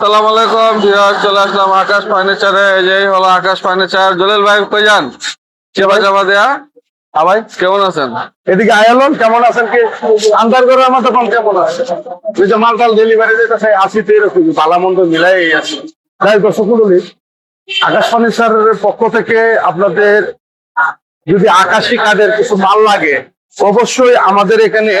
আসসালামু আলাইকুম বিহার চলে আসলাম আকাশ ফার্নিচারে। এই হলো আকাশ ফার্নিচার। জলিল ভাই, কই যান? সেবা জামা দেয়া? কেমন আছেন? এদিকে কেমন আছেন কি? করে আমার তখন কেমন ডেলিভারি মন্দ মিলাই আছে তাই আকাশ ফার্নিচারের পক্ষ থেকে আপনাদের যদি আকাশি কাঠের কিছু মাল লাগে অবশ্যই আমাদের এখানে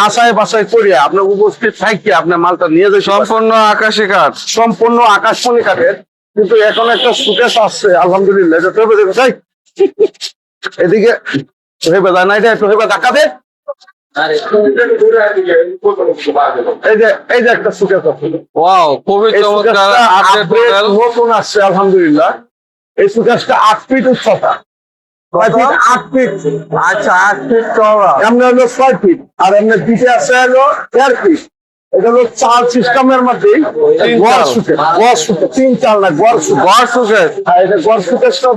বাসায় বাসায় করিয়া আপনার উপস্থিত থাকিয়ে আপনার মালটা নিয়ে যাই সম্পূর্ণ আকাশি কাঠ। সম্পূর্ণ আকাশমণি কাঠের কিন্তু এখন একটা সুকেশ আসছে আলহামদুলিল্লাহ এটা তাই এদিকে না এটা একটু দে আলহামদুলিল্লাহ। এই সুকেশটা আট ফিট উচ্চতা। আট ফিট আচ্ছা আট ফিট চওড়া এমনি হলো ছয় ফিট আর এমনি পিঠে আছে হলো দেড় ফিট এটা হলো চার সিস্টেমের মধ্যে গড়। গড় তিন চাল না গড় আর এটা গড়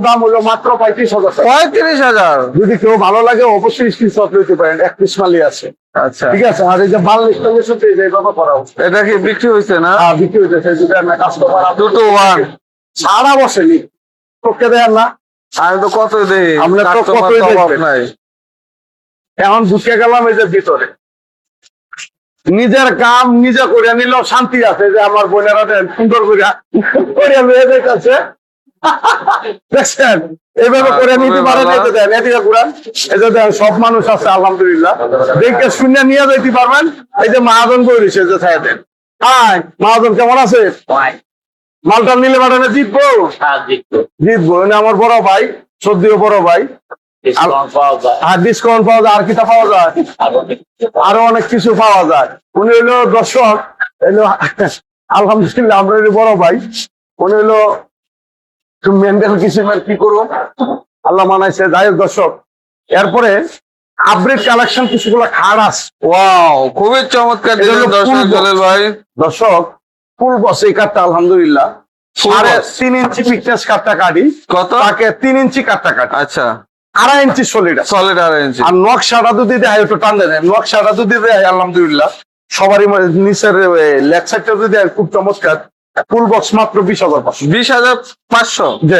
দাম হলো মাত্র পঁয়ত্রিশ হাজার পঁয়ত্রিশ হাজার? যদি কেউ ভালো লাগে অবশ্যই স্ক্রিনশট নিতে পারেন। এক পিস মালি আছে। আচ্ছা। ঠিক আছে আর এই যে মাল ইনস্টলেশন এইভাবে করা এটা কি বিক্রি হয়েছে না? আর বিক্রি হইতেছে। যদি আপনার কাস্টমার টু টু ওয়ান সারা বসেনি। তোকে দেন না। আমি তো কত দেই আমরা তো। নাই। এখন ঢুকে গেলাম এই যে ভিতরে। নিজের কাম নিজে করে নিল শান্তি আছে যে আমার বোনেরা সুন্দর করে করে লয়ে যাইতেছে। দেখছেন? এইভাবে হ্যাঁ, করে নিতে পারেন ভালো। এই যে দেন এদিকে ঘুরান। এই যে দেন সব মানুষ আছে আলহামদুলিল্লাহ। দেখে শুনে নিয়ে যাইতে পারবেন। এই যে মাহাজন যে ছায়া দেন। হাই মাহাজন কেমন আছে মালটা নিলে ম্যাডামে জিতবো? জিতবো। আমার বড় ভাই সদ্যীয় বড় ভাই। আর ডিসকাউন্ট পাওয়া যায় আর কিটা পাওয়া যায়? আরও অনেক কিছু পাওয়া যায়। উনি হইল দর্শক আলহামদুলিল্লাহ আমরা হইল বড় ভাই। উনি হইল মেন্টাল কিছু কি করব? আল্লাহ মানাইছে যাই হোক দর্শক। এরপরে আপডেট কালেকশন কিছুগুলো আছে। ওয়াও খুবই চমৎকার ভাই। দর্শক ফুল বস এই কাঠটা আলহামদুলিল্লাহ। সাড়ে তিন ইঞ্চি ফিটনেস কাঠটা কাটি। কত? তাকে তিন ইঞ্চি কাঠটা কাটি। আচ্ছা। আড়াই ইঞ্চি সলিড সলিড আর ইঞ্চি। আর নকশাটা যদি দেয় একটু টান দেয় নকশাটা যদি দেয় আলহামদুলিল্লাহ। সবারই নিচের লেগ সাইডটা যদি দেয় খুব চমৎকার। ফুল বক্স মাত্র বিশ হাজার পাঁচশো। বিশ হাজার পাঁচশো? যে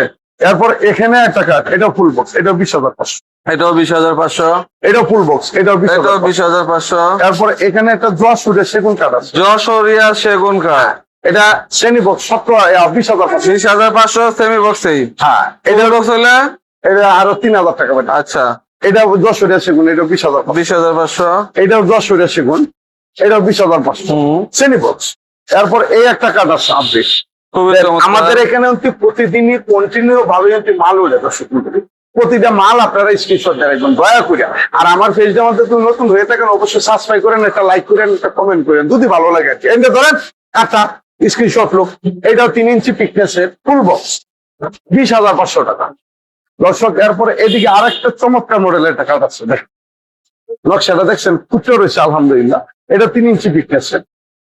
এরপর এখানে একটা কাঠ এটা ফুল বক্স এটা বিশ হাজার পাঁচশো। এটাও বিশ হাজার পাঁচশো? এটা ফুল বক্স এটাও বিশ এটাও হাজার বিশ হাজার পাঁচশো। এরপর এখানে একটা সুটের সেগুন কাঠ আছে। যশোরিয়া সেগুন কাঠ। এটা শ্রেণি বক্স সতেরো বিশ হাজার বিশ হাজার পাঁচশো সেমি বক্সেই হ্যাঁ এটা বক্স হলে? এটা আরও তিন হাজার টাকা পাবে আচ্ছা। এটা যশোরিয়া সেগুন এটা বিশ হাজার বিশ হাজার পাঁচশো। এটাও যশোরিয়া সেগুন এটাও বিশ হাজার পাঁচশো। শ্রেণি বক্স। এরপর এই একটা আছে আপডেট আমাদের এখানে প্রতিদিনই কন্টিনিউ ভাবে মাল দর্শক মণ্ডলী। প্রতিটা মাল আপনারা স্ক্রিনশট দেন একদম দয়া করে আর আমার পেজটা মধ্যে তুমি নতুন হয়ে থাকেন অবশ্যই সাবস্ক্রাইব করেন একটা লাইক করেন একটা কমেন্ট করেন যদি ভালো লাগে আর কি। ধরেন একটা স্ক্রিনশট লোক এটাও তিন ইঞ্চি পিকনেসের ফুল বক্স বিশ হাজার পাঁচশো টাকা। দর্শক, এরপরে এদিকে আরেকটা চমৎকার মডেলের টাকা আছে দেখ নকশাটা দেখছেন কুচো রয়েছে, আলহামদুলিল্লাহ। এটা তিন ইঞ্চি পিকনেসের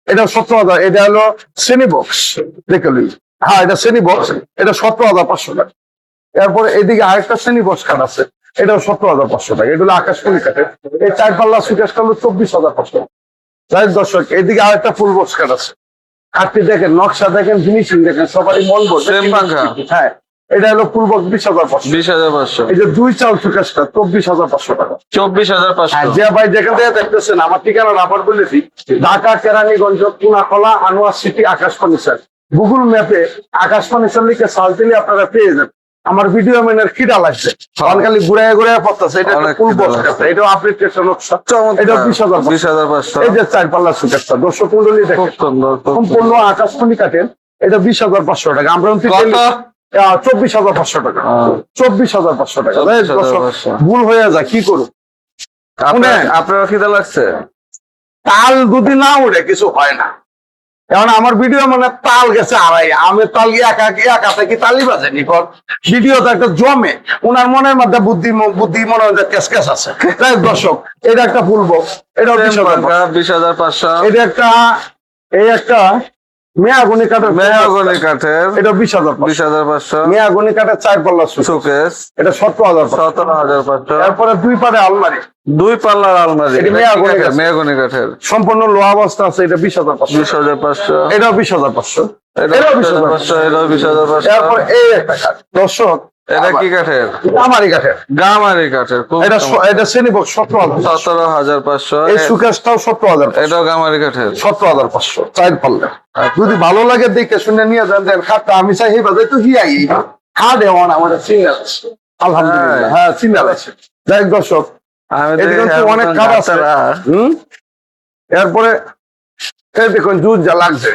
এটা সতেরো হাজার, এটা হলো শ্রেণি বক্স দেখে হ্যাঁ এটা শ্রেণি বক্স এটা সতেরো হাজার পাঁচশো টাকা। এরপরে এদিকে আরেকটা শ্রেণি বক্স কাঠ আছে এটা সতেরো হাজার পাঁচশো টাকা। এগুলো আকাশমণি কাঠে এই চার পাল্লা সুকেশটা হলো চব্বিশ হাজার পাঁচশো টাকা। দর্শক, এদিকে আরেকটা ফুল বক্স কাঠ আছে। কাঠটি দেখেন নকশা দেখেন ফিনিশিং দেখেন সবারই মন বসে। হ্যাঁ এটা হলো পূর্বক বিশ হাজার পাঁচশো। বিশ হাজার পাঁচশো। এই যে দুই চাল সুকেশটা চব্বিশ হাজার পাঁচশো টাকা। চব্বিশ হাজার হ্যাঁ, পাঁচশো যে ভাই যেখান থেকে দেখতেছেন আমার ঠিকানা আবার বলে দিই। Dhaka Keraniganj Punakhala Anwar city Akash furniture Google ম্যাপে আকাশ ফার্নিচার লিখে সার্চ দিলে আপনারা পেয়ে যাবেন। আমার ভিডিও মেনের খিদা লাগছে। কারণ খালি ঘুরায় ঘুরায় পড়তেছে। এটা ফুল বক্স। এটাও আপডেট একটা। নকশা এটা বিশ হাজার বিশ হাজার পাঁচশো। এই যে চার পাল্লা সুকেশটা দর্শক খুব দেখেন সম্পূর্ণ আকাশমণি কাটেন এটা বিশ হাজার পাঁচশো টাকা। আমরা আহ, চব্বিশ হাজার পাঁচশো টাকা। চব্বিশ হাজার পাঁচশো টাকা। ভুল হয়ে যায় কি করুন আপনার আপনার খিদা লাগছে? তাল যদি না উঠে কিছু হয় না। এখন আমার ভিডিও মানে তাল গেছে আড়াই। আমি তাল গিয়ে একা একা থেকে তালি বাজে নিকট ভিডিও তো একটা জমে। উনার মনের মধ্যে বুদ্ধি বুদ্ধি মনে হয় ক্যাস ক্যাস আছে। তাই দর্শক এটা একটা ফুল বক্স। এটা বিশ হাজার পাঁচশো। এটা একটা এই একটা মেয়াগুনি কাঠের এটা বিশ হাজার বিশ হাজার পাঁচশো। মেয়াগুনি কাঠের চার পাল্লা সুচ শোকেস এটা সতেরো হাজার সতেরো হাজার পাঁচশো। তারপরে দুই পারে আলমারি। দুই পাল্লার আলমারি। এটি কাঠ। কাঠের সম্পূর্ণ লোহা অবস্থা আছে এটা বিশ হাজার পাঁচশো। বিশ হাজার পাঁচশো। এটাও বিশ হাজার পাঁচশো। এটাও বিশ হাজার পাঁচশো এটাও বিশ হাজার পাঁচশো। এরপর এই একটা কাঠ দর্শক এটা কি কাঠের? কাঠের। গামারি কাঠের এটা এটা শ্রেণীবক্স সতেরো হাজার সতেরো হাজার পাঁচশো। এই সুকেশটাও সতেরো হাজার এটাও গামারি কাঠের। সতেরো হাজার পাঁচশো পাল্লা। যদি ভালো লাগে দেখে শুনে নিয়ে যান দেন খাটটা আমি চাই এই বাজারে তো হিয়াই হাট এমন আমাদের আছে। আলহামদুলিল্লাহ হ্যাঁ সিঙ্গাল আছে। যাই দর্শক অনেক খাট আছে। হুম? এরপরে এই দেখুন দুধ যা লাগছে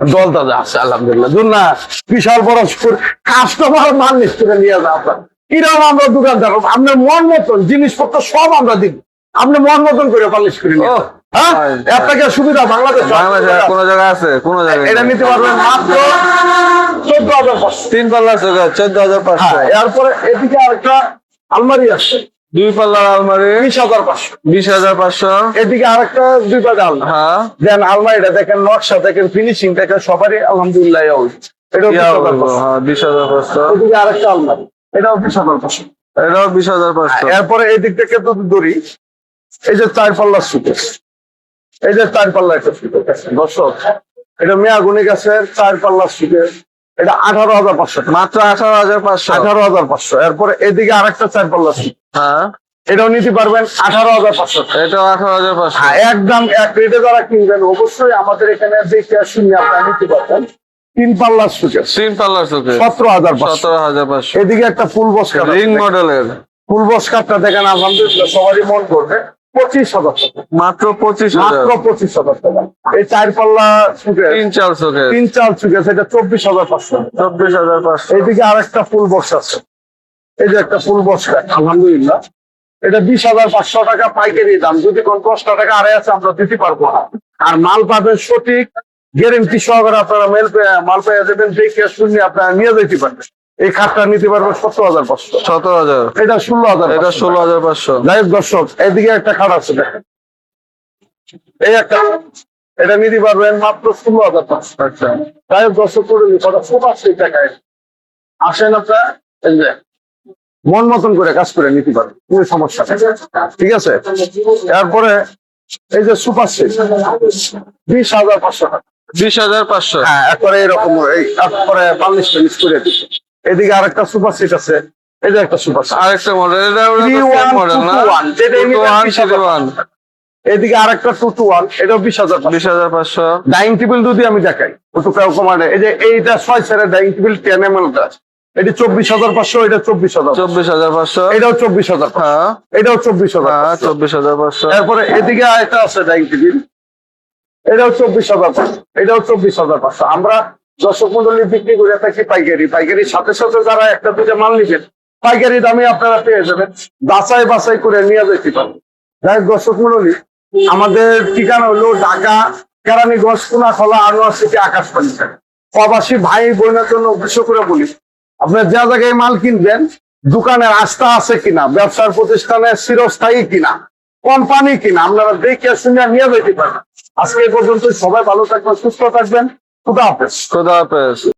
জল তাজা আছে আলহামদুলিল্লাহ। না বিশাল বড় কাস্টমার মান নিশ্চয় নিয়ে আপনার। কীরকম আমরা দোকানদার আপনার মন মতন জিনিসপত্র সব আমরা দিব। আপনি মন মতন করে পালিশ করে নিয়ে। হ্যাঁ? ভাই। সুবিধা বাংলাদেশ বাংলাদেশে কোন জায়গায় আছে? কোন এটা নিতে পারবেন মাত্র চোদ্দ হাজার পাঁচশো। তিন পাল্লা চোদ্দ হাজার পাঁচশো। হ্যাঁ এরপরে এদিকে আরেকটা আলমারি আছে। দুই পাল্লার আলমারি। বিশ হাজার পাঁচশো। বিশ হাজার পাঁচশো। এদিকে আরেকটা দুই পাতা আলমারি। হ্যাঁ। দেন আলমারিটা দেখেন নকশা দেখেন ফিনিশিং দেখেন সবারই আলহামদুলিল্লাহ এটা হ্যাঁ বিশ হাজার পাঁচশো। এদিকে আরেকটা আলমারি। এটাও বিশ হাজার পাঁচশো। এটাও বিশ হাজার পাঁচশো। এরপরে এই দিক থেকে তো দড়ি এই যে চার পাল্লার সুকেশ এই যে চার পাল্লা একটা সুকেশ দর্শক এটা মেয়া গুনি গাছের চার পাল্লার সুকেশ এটা আঠারো হাজার পাঁচশো। মাত্র আঠারো হাজার পাঁচশো। আঠারো হাজার পাঁচশো। এরপরে এদিকে আরেকটা চার পাল্লার সুকেশ হ্যাঁ। এটাও নিতে পারবেন আঠারো হাজার পাঁচশো। এটাও আঠারো হাজার পাঁচশো হ্যাঁ, একদম এক রেটে যারা কিনবেন অবশ্যই আমাদের এখানে দেখে শুনে আপনারা নিতে পারবেন। তিন পাল্লার তিন পাল্লার সতেরো হাজার সতেরো হাজার পাঁচশো। এদিকে একটা ফুল বস রিং মডেলের। ফুল বস কাপটা দেখেন আলহামদুলিল্লাহ সবারই মন করবে। পঁচিশ হাজার মাত্র পঁচিশ মাত্র পঁচিশ হাজার টাকা। এই চার পাল্লা তিন চাল চোখে তিন চাল সুকেশ এটা চব্বিশ হাজার পাঁচশো। চব্বিশ হাজার পাঁচশো। এইদিকে আরেকটা ফুল বক্স আছে। এই যে একটা ফুল বক্স আলহামদুলিল্লাহ। এটা বিশ হাজার পাঁচশো টাকা পাইকারি দাম। যদি কোন দশটা টাকা আড়াই আছে আমরা দিতে পারব না। আর মাল পাবেন সঠিক গ্যারেন্টি সহকারে আপনারা মেল পেয়ে মাল পেয়ে যাবেন দেখে শুনে আপনারা নিয়ে যেতে পারবেন। এই খাটটা নিতে পারবেন সত্তর হাজার পাঁচশো। সতেরো হাজার। এটা ষোলো হাজার এটা ষোলো হাজার পাঁচশো। যাই দর্শক এদিকে একটা খাট আছে দেখেন। এই একটা এটা নিতে পারবেন মাত্র ষোলো হাজার পাঁচশো। আচ্ছা। যাই দর্শক করে কথা খুব আসছে এই টাকায়? আসেন আপনার এই যে। মন মতন করে কাজ করে নিতে পারবেন কোনো সমস্যা নেই। ঠিক আছে? তারপরে এই যে সুপার সেট বিশ হাজার পাঁচশো টাকা। বিশ হাজার পাঁচশো। হ্যাঁ একবারে এরকম একবারে পাল্লিশ টালিশ করে দিচ্ছে এদিকে আরেকটা সুপার সেট আছে এই যে একটা সুপার সেট আরেকটা মডেল এটা না। এদিকে আরেকটা টু টু ওয়ান এটাও বিশ হাজার বিশ হাজার পাঁচশো। ডাইনিং টেবিল যদি আমি দেখাই এই যে এইটা ছয় dining table ten M L এটি চব্বিশ হাজার পাঁচশো এটা চব্বিশ হাজার চব্বিশ হাজার পাঁচশো। এটাও চব্বিশ হাজার হ্যাঁ। এটাও চব্বিশ হাজার হ্যাঁ চব্বিশ হাজার পাঁচশো। তারপরে এদিকে একটা আছে ডাইনিং টেবিল এটাও চব্বিশ হাজার পাঁচশো। এটাও চব্বিশ হাজার পাঁচশো। আমরা দর্শক মন্ডলী বিক্রি করে থাকি পাইকারি। পাইকারির সাথে সাথে যারা একটা দুটো মাল নিবেন পাইকারি দামে আপনারা পেয়ে যাবেন। বাছাই বাছাই করে নিয়ে যেতে পারেন। যাই দর্শক মন্ডলী আমাদের ঠিকানা হলো ঢাকা কেরানীগঞ্জ কোনাখলা আনোয়ার সিটি আকাশবাণী। প্রবাসী ভাই বোনের জন্য উদ্দেশ্য করে বলি আপনার যা জায়গায় মাল কিনবেন, দোকানের আস্থা আছে কিনা, ব্যবসার প্রতিষ্ঠানে চিরস্থায়ী কিনা, কোম্পানি কিনা, আপনারা দেখে শুনে নিয়ে যেতে পারেন আজকে পর্যন্ত সবাই ভালো থাকবেন, সুস্থ থাকবেন। খুদা হাফেজ। খুদা হাফেজ।